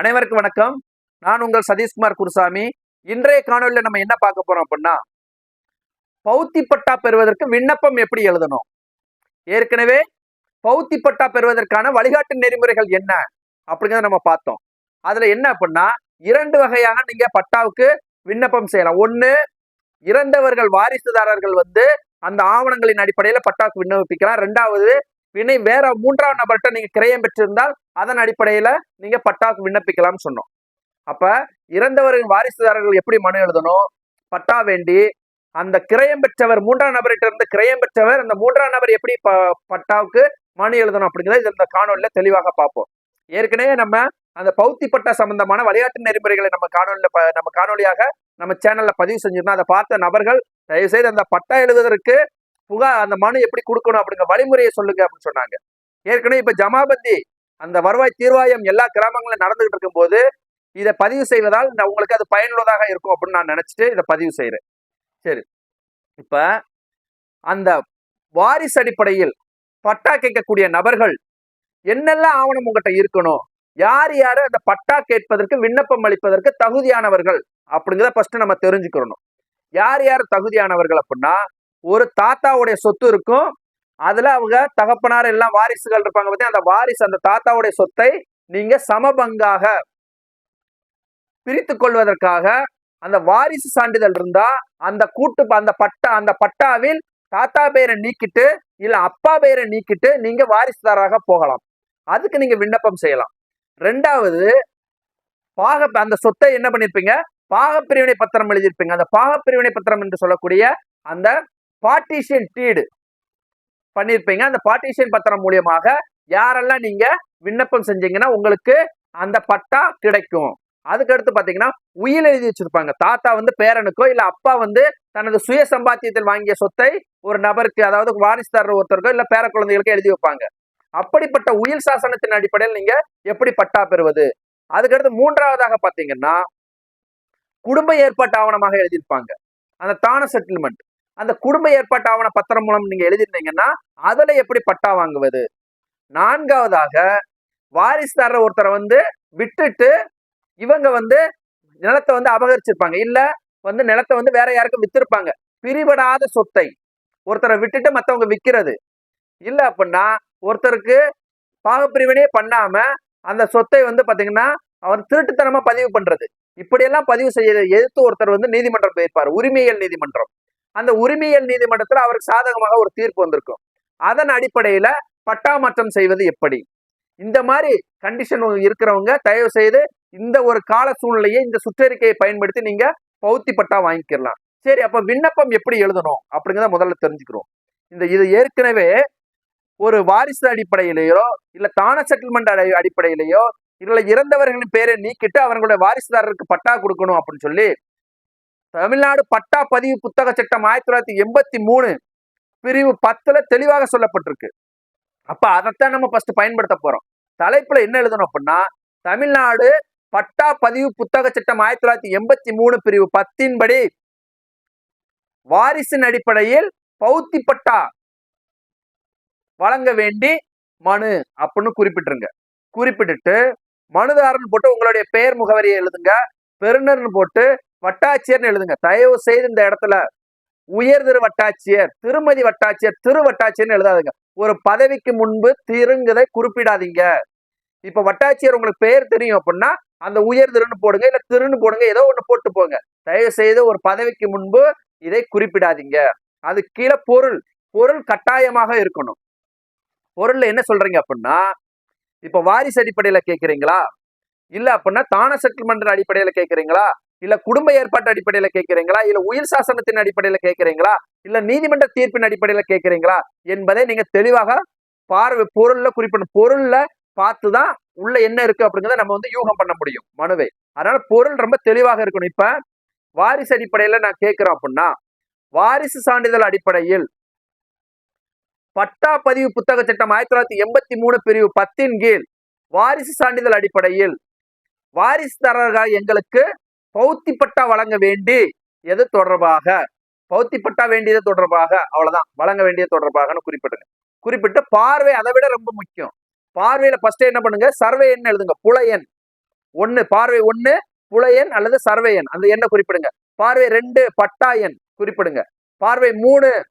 அனைவருக்கும் வணக்கம். நான் உங்கள் சதீஷ்குமார் குருசாமி. இன்றைய காணொலியில் நம்ம என்ன பார்க்க போறோம் அப்படின்னா பௌத்தி பட்டா பெறுவதற்கு விண்ணப்பம் எப்படி எழுதணும்? ஏற்கனவே பௌத்தி பட்டா பெறுவதற்கான வழிகாட்டு நெறிமுறைகள் என்ன? அப்படிங்கிறத நம்ம பார்த்தோம். அதுல என்ன அப்படின்னா இரண்டு வகையாக நீங்க பட்டாவுக்கு விண்ணப்பம் செய்யலாம். ஒன்று இறந்தவர்கள் வாரிசுதாரர்கள் வந்து அந்த ஆவணங்களின் அடிப்படையில் பட்டாவுக்கு விண்ணப்பிக்கலாம். ரெண்டாவது வினை வேற மூன்றாம் நபர்கிட்ட நீங்க கிரயம் பெற்றிருந்தால் அதன் அடிப்படையில நீங்க பட்டாவுக்கு விண்ணப்பிக்கலாம்னு சொன்னோம். அப்ப இறந்தவரின் வாரிசுதாரர்கள் எப்படி மனு எழுதணும்? பட்டா வேண்டி அந்த கிரயம் பெற்றவர் மூன்றாம் நபர்கிட்ட இருந்து கிரயம் பெற்றவர் அந்த மூன்றாம் நபர் எப்படி ப- பட்டாவுக்கு மனு எழுதணும் அப்படிங்கிறத இந்த காணொலியில தெளிவாக பார்ப்போம். ஏற்கனவே நம்ம அந்த பௌத்தி பட்டா சம்பந்தமான விளையாட்டு நெறிமுறைகளை நம்ம காணொலியில நம்ம காணொலியாக நம்ம சேனல்ல பதிவு செஞ்சிருந்தோம். அதை பார்த்த நபர்கள் தயவு செய்து அந்த பட்டா எழுதுவதற்கு புகார் அந்த மனு எப்படி கொடுக்கணும் அப்படிங்கிற வழிமுறையை சொல்லுங்க அப்படின்னு சொன்னாங்க. ஏற்கனவே இப்ப ஜமாபந்தி அந்த வருவாய் தீர்வாயம் எல்லா கிராமங்களும் நடந்துகிட்டு இருக்கும்போது இதை பதிவு செய்வதால் நான் உங்களுக்கு அது பயனுள்ளதாக இருக்கும் அப்படின்னு நான் நினைச்சிட்டு இதை பதிவு செய்கிறேன் சரி. இப்ப அந்த வாரிசு அடிப்படையில் பட்டா கேட்கக்கூடிய நபர்கள் என்னெல்லாம் ஆவணம் உங்ககிட்ட இருக்கணும்? யார் யார் அந்த பட்டா கேட்பதற்கு விண்ணப்பம் அளிப்பதற்கு தகுதியானவர்கள் அப்படிங்கிறத ஃபர்ஸ்ட் நம்ம தெரிஞ்சுக்கிறணும். யார் யார் தகுதியானவர்கள் அப்படின்னா ஒரு தாத்தாவுடைய சொத்து இருக்கும். அதுல அவங்க தகப்பனார் எல்லாம் வாரிசுகள் இருப்பாங்க பார்த்தீங்க அந்த வாரிசு அந்த தாத்தாவுடைய சொத்தை நீங்க சமபங்காக பிரித்து கொள்வதற்காக அந்த வாரிசு சான்றிதழ் இருந்தா அந்த கூட்டு அந்த பட்டா அந்த பட்டாவில் தாத்தா பெயரை நீக்கிட்டு இல்ல அப்பா பெயரை நீக்கிட்டு நீங்க வாரிசுதாராக போகலாம். அதுக்கு நீங்க விண்ணப்பம் செய்யலாம். ரெண்டாவது பாக அந்த சொத்தை என்ன பண்ணிருப்பீங்க? பாகப்பிரிவினை பத்திரம் எழுதியிருப்பீங்க. அந்த பாகப்பிரிவினை பத்திரம் என்று சொல்லக்கூடிய அந்த பார்ட்டிஷியன் டீடு பண்ணியிருப்பீங்க அந்த பார்ட்டிஷியன் பத்திரம் மூலியமாக யாரெல்லாம் நீங்க விண்ணப்பம் செஞ்சீங்கன்னா உங்களுக்கு அந்த பட்டா கிடைக்கும். அதுக்கடுத்து பார்த்தீங்கன்னா உயில் எழுதி வச்சிருப்பாங்க. தாத்தா வந்து பேரனுக்கோ இல்லை அப்பா வந்து தனது சுய சம்பாத்தியத்தில் வாங்கிய சொத்தை ஒரு நபருக்கு அதாவது வாரிசுதாரர் ஒருத்தருக்கோ இல்லை பேர குழந்தைகளுக்கோ எழுதி வைப்பாங்க. அப்படிப்பட்ட உயில் சாசனத்தின் அடிப்படையில் நீங்க எப்படி பட்டா பெறுவது? அதுக்கடுத்து மூன்றாவதாக பார்த்தீங்கன்னா குடும்ப ஏற்பாட்டு ஆவணமாக எழுதியிருப்பாங்க. அந்த தான செட்டில்மெண்ட் அந்த குடும்ப ஏற்பாட்டு ஆவண பத்திரம் மூலம் நீங்க எழுதிருந்தீங்கன்னா அதுல எப்படி பட்டா வாங்குவது? நான்காவதாக வாரிசுதார ஒருத்தரை வந்து விட்டுட்டு இவங்க வந்து நிலத்தை வந்து அபகரிச்சிருப்பாங்க. இல்ல வந்து நிலத்தை வந்து வேற யாருக்கும் வித்திருப்பாங்க. பிரிபடாத சொத்தை ஒருத்தரை விட்டுட்டு மத்தவங்க விக்கிறது. இல்ல அப்படின்னா ஒருத்தருக்கு பாகப்பிரிவினையே பண்ணாம அந்த சொத்தை வந்து பாத்தீங்கன்னா அவர் திருட்டுத்தனமா பதிவு பண்றது. இப்படியெல்லாம் பதிவு செய்ய எதிர்த்து ஒருத்தர் வந்து நீதிமன்றம் போயிருப்பார். உரிமையல் நீதிமன்றம். அந்த உரிமையியல் நீதிமன்றத்தில் அவருக்கு சாதகமாக ஒரு தீர்ப்பு வந்திருக்கும். அதன் அடிப்படையில பட்டாமாற்றம் செய்வது எப்படி? இந்த மாதிரி கண்டிஷன் இருக்கிறவங்க தயவு செய்து இந்த ஒரு கால சூழ்நிலையை இந்த சுற்றறிக்கையை பயன்படுத்தி நீங்க பௌத்தி பட்டா வாங்கிக்கலாம். சரி அப்ப விண்ணப்பம் எப்படி எழுதணும்? அப்படிங்கிறத முதல்ல தெரிஞ்சுக்கிறோம். இந்த இது ஏற்கனவே ஒரு வாரிசு அடிப்படையிலேயோ இல்ல தான செட்டில்மெண்ட் அடிப்படையிலேயோ இல்ல இறந்தவர்களின் பேரை நீக்கிட்டு அவர்களுடைய வாரிசுதாரருக்கு பட்டா கொடுக்கணும் அப்படின்னு சொல்லி தமிழ்நாடு பட்டா பதிவு புத்தக சட்டம் ஆயிரத்தி தொள்ளாயிரத்தி எண்பத்தி மூணு பிரிவு பத்துல தெளிவாக சொல்லப்பட்டிருக்கு. அப்ப அதைத்தான் நம்ம ஃபர்ஸ்ட் பயன்படுத்த போறோம். தலைப்புல என்ன எழுதணும் அப்படின்னா தமிழ்நாடு பட்டா பதிவு புத்தக சட்டம் ஆயிரத்தி தொள்ளாயிரத்தி எண்பத்தி மூணு பிரிவு பத்தின்படி வாரிசின் அடிப்படையில் பௌத்தி பட்டா வழங்க வேண்டி மனு அப்படின்னு குறிப்பிட்டுருங்க. குறிப்பிட்டுட்டு மனுதாரன் போட்டு உங்களுடைய பெயர் முகவரியை எழுதுங்க. பெருநர்னு போட்டு வட்டாட்சியர்னு எழுதுங்க. தயவு செய்து இந்த இடத்துல உயர் திரு வட்டாட்சியர் திருமதி வட்டாட்சியர் திரு வட்டாட்சியர்னு எழுதாதுங்க. ஒரு பதவிக்கு முன்பு திருங்குதை குறிப்பிடாதீங்க. இப்ப வட்டாட்சியர் உங்களுக்கு பெயர் தெரியும் அப்படின்னா அந்த உயர் திருன்னு போடுங்க இல்ல திருன்னு போடுங்க ஏதோ ஒண்ணு போட்டு போங்க. தயவு செய்து ஒரு பதவிக்கு முன்பு இதை குறிப்பிடாதீங்க. அது கீழே பொருள் பொருள் கட்டாயமாக இருக்கணும். பொருள்ல என்ன சொல்றீங்க அப்படின்னா இப்ப வாரிசு அடிப்படையில கேக்குறீங்களா? இல்ல அப்படின்னா தான செட்டில்மெண்ட் அடிப்படையில கேக்குறீங்களா? இல்ல குடும்ப ஏற்பாட்டு அடிப்படையில கேட்கிறீங்களா? இல்ல உயிர் சாசனத்தின் அடிப்படையில கேட்கிறீங்களா? இல்ல நீதிமன்ற தீர்ப்பின் அடிப்படையில கேட்கிறீங்களா? என்பதை நீங்க தெளிவாக பார்வை பொருள்ல குறிப்பிடணும். பொருள்ல பார்த்துதான் உள்ள என்ன இருக்கு அப்படிங்கிறத நம்ம வந்து யூகம் பண்ண முடியும் மனுவை. அதனால பொருள் ரொம்ப தெளிவாக இருக்கணும். இப்ப வாரிசு அடிப்படையில நான் கேட்கிறோம் அப்படின்னா வாரிசு சான்றிதழ் அடிப்படையில் பட்டா பதிவு புத்தக சட்டம் ஆயிரத்தி தொள்ளாயிரத்தி எண்பத்தி மூணு பிரிவு பத்தின் கீழ் வாரிசு சான்றிதழ் அடிப்படையில் வாரிசுதாரர்கள் எங்களுக்கு பௌத்தி பட்டா வழங்க வேண்டி எது தொடர்பாக? பௌத்தி பட்டா வேண்டியது தொடர்பாக அவ்வளவுதான். வழங்க வேண்டியது தொடர்பாகன்னு குறிப்பிடுங்க. குறிப்பிட்டு பார்வை அதை விட ரொம்ப முக்கியம். பார்வையில ஃபர்ஸ்ட் என்ன பண்ணுங்க? சர்வே எண் எழுதுங்க. புல எண். ஒண்ணு பார்வை ஒண்ணு புல எண் அல்லது சர்வே எண். அந்த எண்ணை குறிப்பிடுங்க. பார்வை ரெண்டு பட்டா எண் குறிப்பிடுங்க. பார்வை மூணு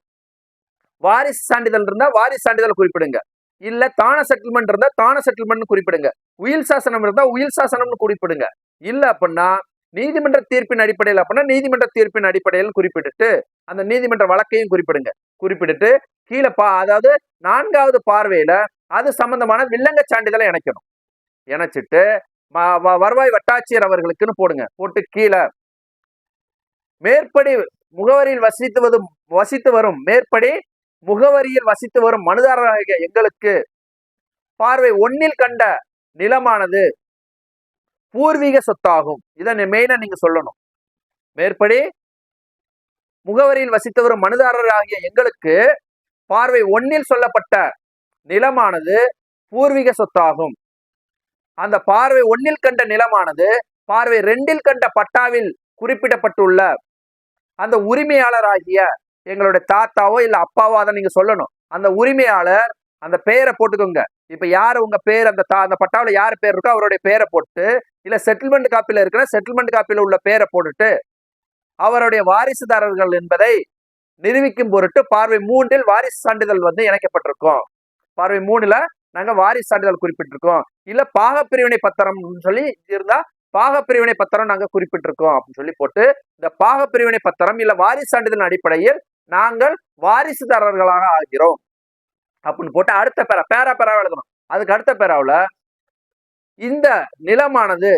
வாரிசு சான்றிதழ் இருந்தா வாரிசு சான்றிதழ் குறிப்பிடுங்க. இல்ல தான செட்டில்மெண்ட் இருந்தா தான செட்டில்மெண்ட் குறிப்பிடுங்க. உயில் சாசனம் இருந்தா உயில் சாசனம்னு குறிப்பிடுங்க. இல்ல அப்படின்னா நீதிமன்ற தீர்ப்பின் அடிப்படையில் அப்படின்னா நீதிமன்ற தீர்ப்பின் அடிப்படையில் குறிப்பிட்டுட்டு அந்த நீதிமன்ற வழக்கையும் குறிப்பிடுங்க. குறிப்பிட்டு கீழே பா அதாவது நான்காவது பார்வையில அது சம்பந்தமான வில்லங்க சான்றிதழை இணைக்கணும். இணைச்சிட்டு வருவாய் வட்டாட்சியர் அவர்களுக்குன்னு போடுங்க. போட்டு கீழே மேற்படி முகவரியில் வசித்து வரும் வசித்து வரும் மேற்படி முகவரியில் வசித்து வரும் மனுதாரராக எங்களுக்கு பார்வை ஒன்னில் கண்ட நிலமானது. பூர்வீக சொத்தாகும். இதை மெயினா நீங்க சொல்லணும். மேற்படி முகவரியில் வசித்து வரும் மனுதாரராகிய எங்களுக்கு பார்வை ஒன்னில் சொல்லப்பட்ட நிலமானது பூர்வீக சொத்தாகும். அந்த பார்வை ஒன்னில் கண்ட நிலமானது பார்வை ரெண்டில் கண்ட பட்டாவில் குறிப்பிடப்பட்டுள்ள அந்த உரிமையாளராகிய எங்களுடைய தாத்தாவோ இல்லை அப்பாவோ அதை நீங்க சொல்லணும். அந்த உரிமையாளர் அந்த பெயரை போட்டுக்கோங்க. இப்போ யார் உங்கள் பேர் அந்த தா அந்த பட்டாவில் யார் பேர் இருக்கோ அவருடைய பேரை போட்டு இல்லை செட்டில்மெண்ட் காப்பியில் இருக்கிற செட்டில்மெண்ட் காப்பியில் உள்ள பேரை போட்டுட்டு அவருடைய வாரிசுதாரர்கள் என்பதை நிரூபிக்கும் பொருட்டு பார்வை மூன்றில் வாரிசு சான்றிதழ் வந்து இணைக்கப்பட்டிருக்கும். பார்வை மூணில் நாங்கள் வாரிசு சான்றிதழ் குறிப்பிட்டிருக்கோம். இல்லை பாகப்பிரிவினை பத்திரம்னு சொல்லி இருந்தால் பாகப்பிரிவினை பத்திரம் நாங்கள் குறிப்பிட்டிருக்கோம் அப்படின்னு சொல்லி போட்டு இந்த பாகப்பிரிவினை பத்திரம் இல்லை வாரிசு சான்றிதழ் அடிப்படையில் நாங்கள் வாரிசுதாரர்களாக ஆகிறோம். அப்படின்னு போட்டு அடுத்த பேரா பேரா பேராவை எழுதணும். அதுக்கு அடுத்த பேராவில் இந்த நிலமானது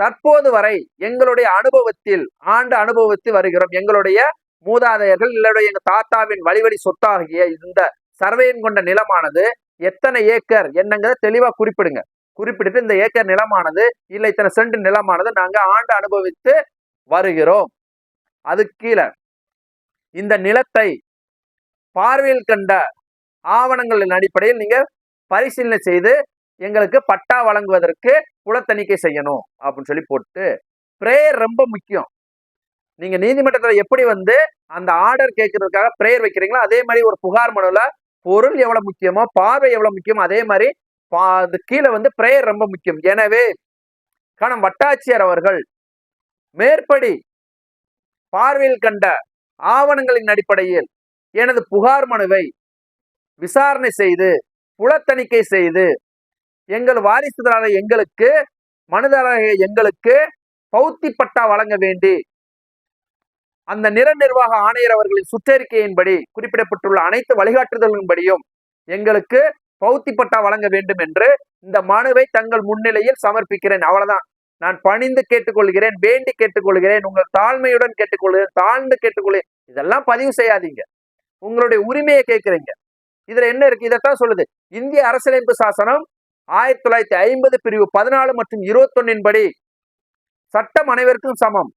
தற்போது வரை எங்களுடைய அனுபவத்தில் ஆண்டு அனுபவத்தில் வருகிறோம். எங்களுடைய மூதாதையர்கள் இல்லைடைய எங்க தாத்தாவின் வழிவழி சொத்தாகிய இந்த சர்வையின் கொண்ட நிலமானது எத்தனை ஏக்கர் என்னங்கிறத தெளிவாக குறிப்பிடுங்க. குறிப்பிட்டு இந்த ஏக்கர் நிலமானது இல்லை இத்தனை சென்ட் நிலமானது நாங்கள் ஆண்டு அனுபவித்து வருகிறோம். அது கீழே இந்த நிலத்தை பார்வையில் கண்ட ஆவணங்களின் அடிப்படையில் நீங்க பரிசீலனை செய்து எங்களுக்கு பட்டா வழங்குவதற்கு புல தணிக்கை செய்யணும் அப்படின்னு சொல்லி போட்டு ப்ரேயர் ரொம்ப முக்கியம். நீங்க நீதிமன்றத்தில் எப்படி வந்து அந்த ஆர்டர் கேட்கறதுக்காக ப்ரேயர் வைக்கிறீங்களோ அதே மாதிரி ஒரு புகார் மனுவில் பொருள் எவ்வளவு முக்கியமோ பார்வை எவ்வளவு முக்கியமோ அதே மாதிரி பா- அது கீழே வந்து ப்ரேயர் ரொம்ப முக்கியம். எனவே கணம் வட்டாட்சியர் அவர்கள் மேற்படி பார்வையில் கண்ட ஆவணங்களின் அடிப்படையில் எனது புகார் மனுவை விசாரணை செய்து புலத்தணிக்கை செய்து எங்கள் வாரிசுதாரர் எங்களுக்கு மனிதராக எங்களுக்கு பௌத்தி பட்டா வழங்க வேண்டி அந்த நிற நிர்வாக ஆணையர் அவர்களின் சுற்றறிக்கையின்படி குறிப்பிடப்பட்டுள்ள அனைத்து வழிகாட்டுதல்களின்படியும் எங்களுக்கு பௌத்தி பட்டா வழங்க வேண்டும் என்று இந்த மனுவை தங்கள் முன்னிலையில் சமர்ப்பிக்கிறேன். அவ்வளவுதான். நான் பணிந்து கேட்டுக்கொள்கிறேன் வேண்டி கேட்டுக்கொள்கிறேன் உங்கள் தாழ்மையுடன் கேட்டுக்கொள்கிறேன் தாழ்ந்து கேட்டுக்கொள்கிறேன். இதெல்லாம் பதிவு செய்யாதீங்க. உங்களுடைய உரிமையை கேட்கிறீங்க. இதுல என்ன இருக்கு? இதைத்தான் சொல்லுது. இந்திய அரசியலமைப்பு சாசனம் ஆயிரத்தி தொள்ளாயிரத்தி ஐம்பது பிரிவு பதினாலு மற்றும் இருபத்தொன்னின் படி சட்டம் அனைவருக்கும் சமம்.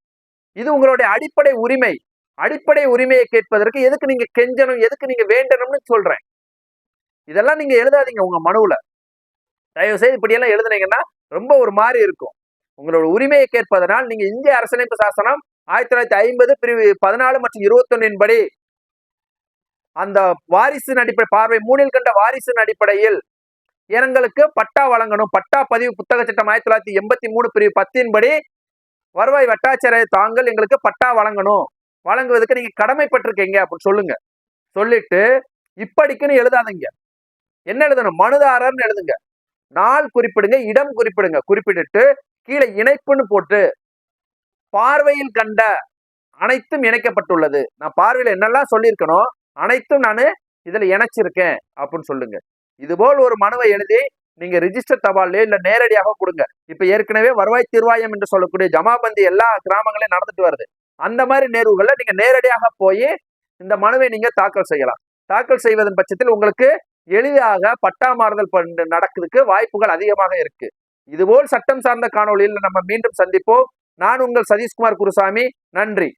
இது உங்களுடைய அடிப்படை உரிமை. அடிப்படை உரிமையை கேட்பதற்கு எதுக்கு நீங்க கெஞ்சணும்? எதுக்கு நீங்க வேண்டணும்னு சொல்றேன். இதெல்லாம் நீங்க எழுதாதீங்க உங்க மனுவுல. தயவு செய்து இப்படியெல்லாம் எழுதுனீங்கன்னா ரொம்ப ஒரு மாதிரி இருக்கும். உங்களோட உரிமையை கேட்பதனால் நீங்க இந்திய அரசியலமைப்பு சாசனம் ஆயிரத்தி தொள்ளாயிரத்தி ஐம்பது பிரிவு பதினாலு மற்றும் இருபத்தொன்னின் படி அந்த வாரிசின் அடிப்படை பார்வை மூணில் கண்ட வாரிசின் அடிப்படையில் எங்களுக்கு பட்டா வழங்கணும். பட்டா பதிவு புத்தக சட்டம் ஆயிரத்தி தொள்ளாயிரத்தி எண்பத்தி மூணு பிரிவு பத்தின் படி வருவாய் வட்டாட்சியரை தாங்கள் எங்களுக்கு பட்டா வழங்கணும். வழங்குவதற்கு நீங்க கடமைப்பட்டிருக்கீங்க அப்படின்னு சொல்லுங்க. சொல்லிட்டு இப்படிக்குன்னு எழுதாதீங்க. என்ன எழுதணும்? மனுதாரர்னு எழுதுங்க. நாள் குறிப்பிடுங்க இடம் குறிப்பிடுங்க. குறிப்பிட்டு கீழே இணைப்புன்னு போட்டு பார்வையில் கண்ட அனைத்தும் இணைக்கப்பட்டுள்ளது. நான் பார்வையில் என்னெல்லாம் சொல்லியிருக்கணும்? அனைத்தும் நான் இதில் இணைச்சிருக்கேன் அப்படின்னு சொல்லுங்க. இதுபோல் ஒரு மனுவை எழுதி நீங்க ரிஜிஸ்டர் தபாலே இல்லை நேரடியாக கொடுங்க. இப்போ ஏற்கனவே வருவாய் தீர்வாயம் என்று சொல்லக்கூடிய ஜமாபந்தி எல்லா கிராமங்களையும் நடந்துட்டு வருது. அந்த மாதிரி நேர்வுகளில் நீங்க நேரடியாக போய் இந்த மனுவை நீங்க தாக்கல் செய்யலாம். தாக்கல் செய்வதன் பட்சத்தில் உங்களுக்கு எளிதாக பட்டா மாறுதல் பண்- நடக்கிறதுக்கு வாய்ப்புகள் அதிகமாக இருக்கு. இதுபோல் சட்டம் சார்ந்த காணொளியில் நம்ம மீண்டும் சந்திப்போம். நான் உங்கள் சதீஷ்குமார் குருசாமி. நன்றி.